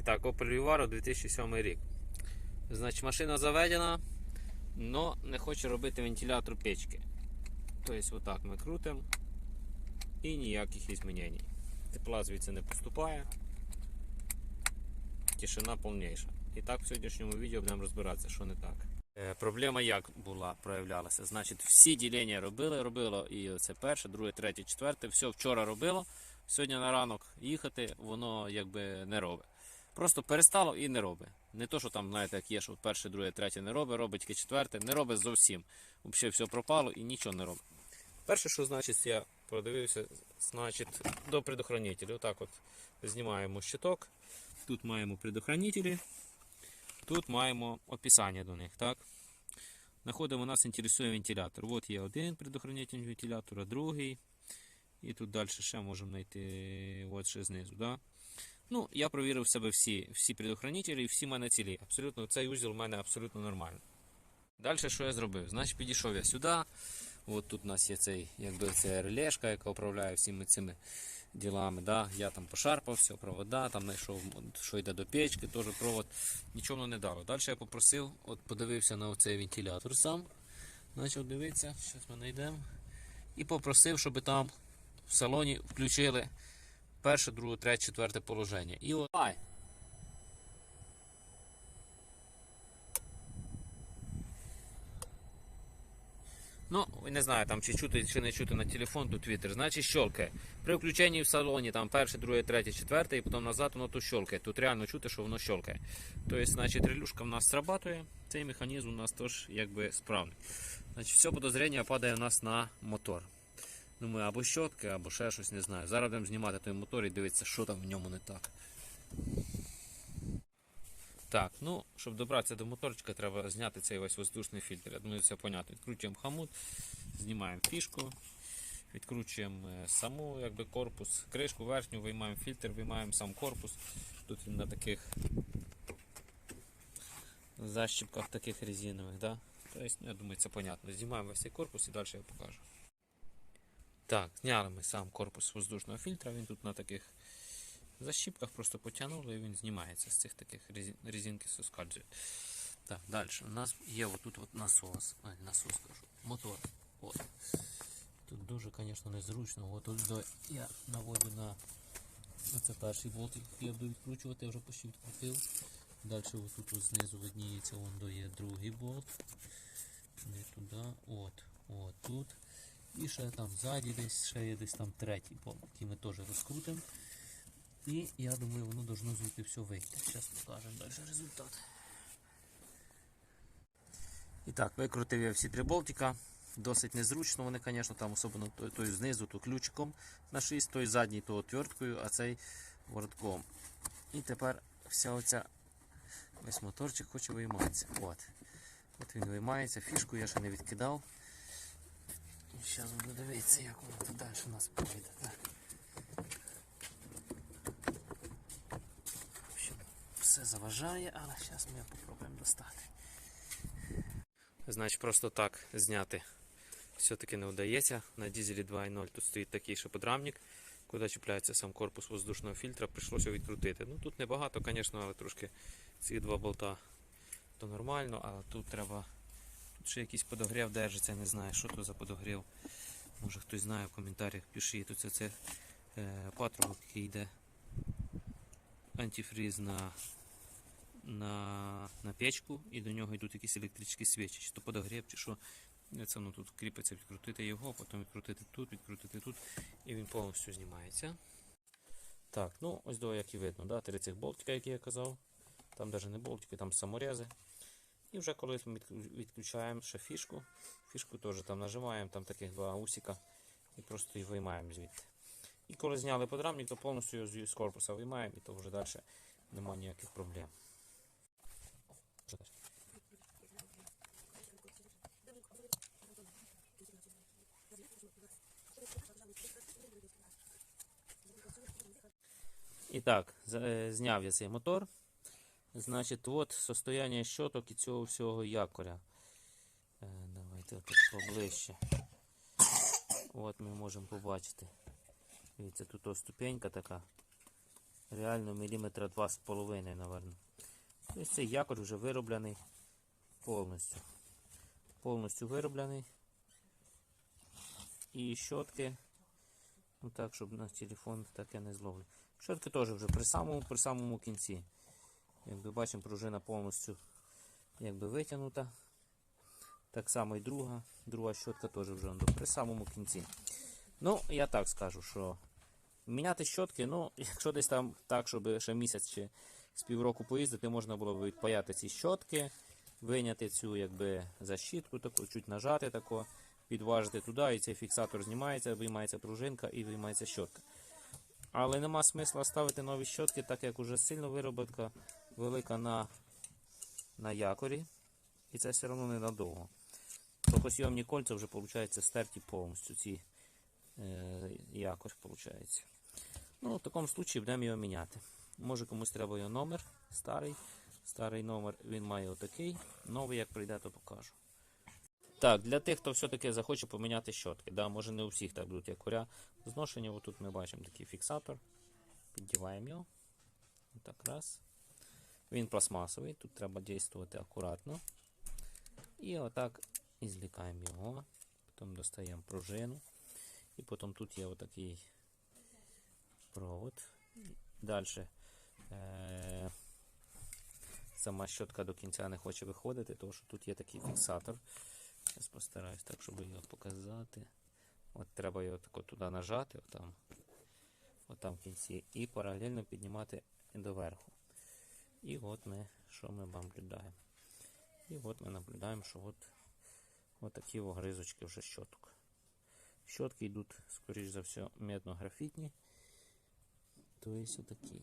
І так, Opel Vivaro 2007 рік. Значить, машина заведена, але не хоче робити вентилятор печки. Тобто, отак ми крутимо і ніяких змінень. Тепла звідси не поступає. Тишина повніша. І так в сьогоднішньому відео будемо розбиратися, що не так. Е, Проблема як була проявлялася? Значить, всі ділення робили, робило і це перше, друге, третє, четверте. Все вчора робило. Сьогодні на ранок їхати, воно якби не робить. Просто перестало і не робить. Не то, що там, знаєте, як є, що перше, друге, третє не робить, робить тільки четверте, не робить зовсім. Взагалі все пропало і нічого не робить. Перше, що значить, я продивився, значить, до предохранителів. Отак от знімаємо щиток. Тут маємо предохранителі. Тут маємо описання до них. так? Знаходимо, нас інтересує вентилятор. От є один предохранитель вентилятора, другий. І тут далі ще можемо знайти от ще знизу. Да? Ну, я провірив в себе всі, всі предохранителі всі в мене цілі. Абсолютно, цей узіл у мене абсолютно нормальний. Далі що я зробив? Значить, підійшов я сюди. От тут у нас є цей, якби це релешка, яка управляє всіми цими ділами. Да? Я там пошарпався, провода, там знайшов, що йде до печки, теж провод. Нічого не дало. Далі я попросив, от подивився на цей вентилятор сам. Почав дивитися, зараз ми знайдемо. І попросив, щоб там в салоні включили перше, друге, третє, четверте положення. І от. Ну, не знаю, там чи чути, чи не чути на телефон тут вітер. Значить, щелкає. При включенні в салоні там перше, друге, третє, четверте, і потім назад воно тут щелкає. Тут реально чути, що воно щелкає. Тобто, значить, релюшка в нас срабатує, цей механізм у нас теж якби справний. Значить, все подозріння падає у нас на мотор. Думаю, або щотки, або ще щось, не знаю. Зараз будемо знімати той мотор і дивитися, що там в ньому не так. Так, ну, щоб добратися до моторчика, треба зняти цей весь воздушний фільтр. Я думаю, це понятно. Відкручуємо хамут, знімаємо фішку, відкручуємо е, саму якби, корпус, кришку верхню, виймаємо фільтр, виймаємо сам корпус. Тут він на таких защіпках таких резинових. Да? Тобто, я думаю, це понятно. Знімаємо весь цей корпус і далі я покажу. Так, зняли ми сам корпус воздушного фільтра, він тут на таких защіпках просто потягнули і він знімається з цих таких резин- резинки соскальзують. Так, далі. У нас є отут от насос. Ай, насос кажу. Мотор. От. Тут дуже, звісно, незручно. От тут я наводю на це перший болт, який я буду відкручувати, я вже почти відкрутив. Далі отут от знизу видніється, вон є другий болт. Не туди. От. От тут. І ще там ззаді десь, ще є десь там третій болт, який ми теж розкрутимо. І я думаю, воно должно звідти все вийти. Зараз покажемо далі результат. І так, викрутив я всі три болтика. Досить незручно вони, звісно, там особливо той, той знизу, то ключиком на 6, той задній, то отверткою, а цей вортком. І тепер вся оця весь моторчик хоче вийматися. От. От він виймається, фішку я ще не відкидав. Зараз буду дивитися, як воно тут далі у нас общем, все заважає, але зараз ми спробуємо достати. Значить, просто так зняти все-таки не вдається. На дізелі 2.0 тут стоїть такий шиподрамник, куди чіпляється сам корпус воздушного фільтра, прийшлося відкрутити. Ну тут небагато, звісно, але трошки ці два болта то нормально, але тут треба. Тут ще якийсь подогрів держиться, не знаю, що то за подогрів. Може хтось знає в коментарях, пишіть. Тут це, це е, патрубок, який йде антифріз на, на, на печку, і до нього йдуть якісь електричні свічі, чи то подогрів, чи що. Це воно тут кріпиться, відкрутити його, потім відкрутити тут, відкрутити тут, і він повністю знімається. Так, ну ось до як і видно, да, три цих болтика, які я казав. Там навіть не болтики, там саморези. І вже коли ми відключаємо ще фішку, фішку теж там нажимаємо, там таких два усіка і просто її виймаємо звідти. І коли зняли подрамник, то повністю його з- корпуса виймаємо і то вже далі немає ніяких проблем. І так, е, зняв я цей мотор. Значить, от состояние щоток і цього всього якоря. Е, Давайте так поближче. От ми можемо побачити. Дивіться, тут ось ступенька така. реально міліметра 2,5, напевно. Тобто цей якорь вже вироблений повністю. Повністю вироблений. І щотки. Ну так, щоб на телефон таке не зловлю. Щотки теж вже при самому, при самому кінці. Якби бачимо, пружина повністю якби витягнута. Так само і друга. Друга щотка теж вже при самому кінці. Ну, я так скажу, що міняти щотки, ну, якщо десь там так, щоб ще місяць чи з півроку поїздити, можна було б відпаяти ці щотки, виняти цю якби защітку, таку, чуть нажати тако, підважити туди, і цей фіксатор знімається, виймається пружинка і виймається щотка. Але нема смисла ставити нові щотки, так як уже сильно вироботка велика на, на якорі. І це все одно ненадовго. Токосйомні кольця вже виходить, стерті повністю ці е, якорь. Виходить. Ну, в такому випадку будемо його міняти. Може комусь треба його номер старий. Старий номер він має отакий. Новий, як прийде, то покажу. Так, для тих, хто все-таки захоче поміняти щотки. Да, може не у всіх так будуть якоря зношення. Отут ми бачимо такий фіксатор. Піддіваємо його. Так, раз. Він пластмасовий, тут треба дійствувати акуратно. І отак і злікаємо його. Потім достаємо пружину. І потім тут є отакий провод. Далі е- сама щотка до кінця не хоче виходити, тому що тут є такий фіксатор. Зараз постараюсь так, щоб його показати. От треба його тако туди нажати, отам, отам в кінці, і паралельно піднімати доверху. І от ми, що ми вам наблюдаємо. І от ми наблюдаємо, що от, от такі огризочки вже щоток. Щотки йдуть, скоріш за все, медно-графітні. Тобто отакі.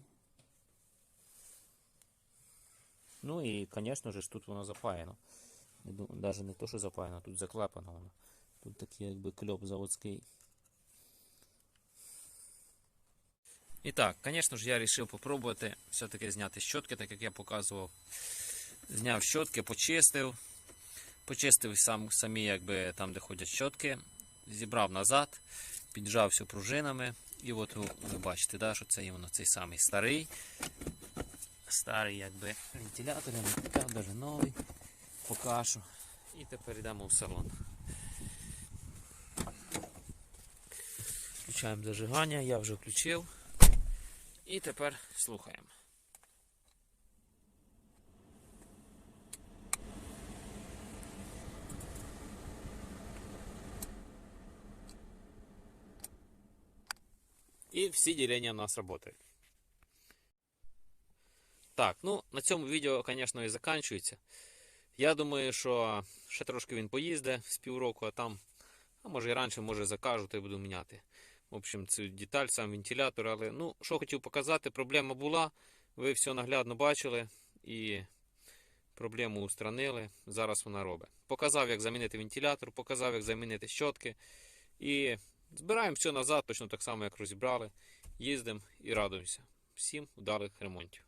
Ну і, звісно ж, тут воно запаяно. Навіть не то, що запаяно, тут заклепано воно. Тут такий якби кльоп заводський. І так, звісно ж, я вирішив попробувати все-таки зняти щотки, так як я показував. Зняв щотки, почистив. Почистив сам, самі, якби там, де ходять щотки, зібрав назад, піджав все пружинами. І от ви, бачите, да, що це воно цей самий старий. Старий якби вентилятор, я не купив, навіть новий. Покажу. І тепер йдемо в салон. Включаємо зажигання, я вже включив. І тепер слухаємо. І всі ділення у нас працюють. Так, ну на цьому відео, звісно, і закінчується. Я думаю, що ще трошки він поїзде з півроку, а там, а може і раніше, може закажу, то й буду міняти. В общем, цю деталь, сам вентилятор, але ну, що хотів показати, проблема була. Ви все наглядно бачили і проблему устранили. Зараз вона робить. Показав, як замінити вентилятор, показав, як замінити щотки. І збираємо все назад, точно так само, як розібрали. Їздимо і радуємося. Всім вдалих ремонтів.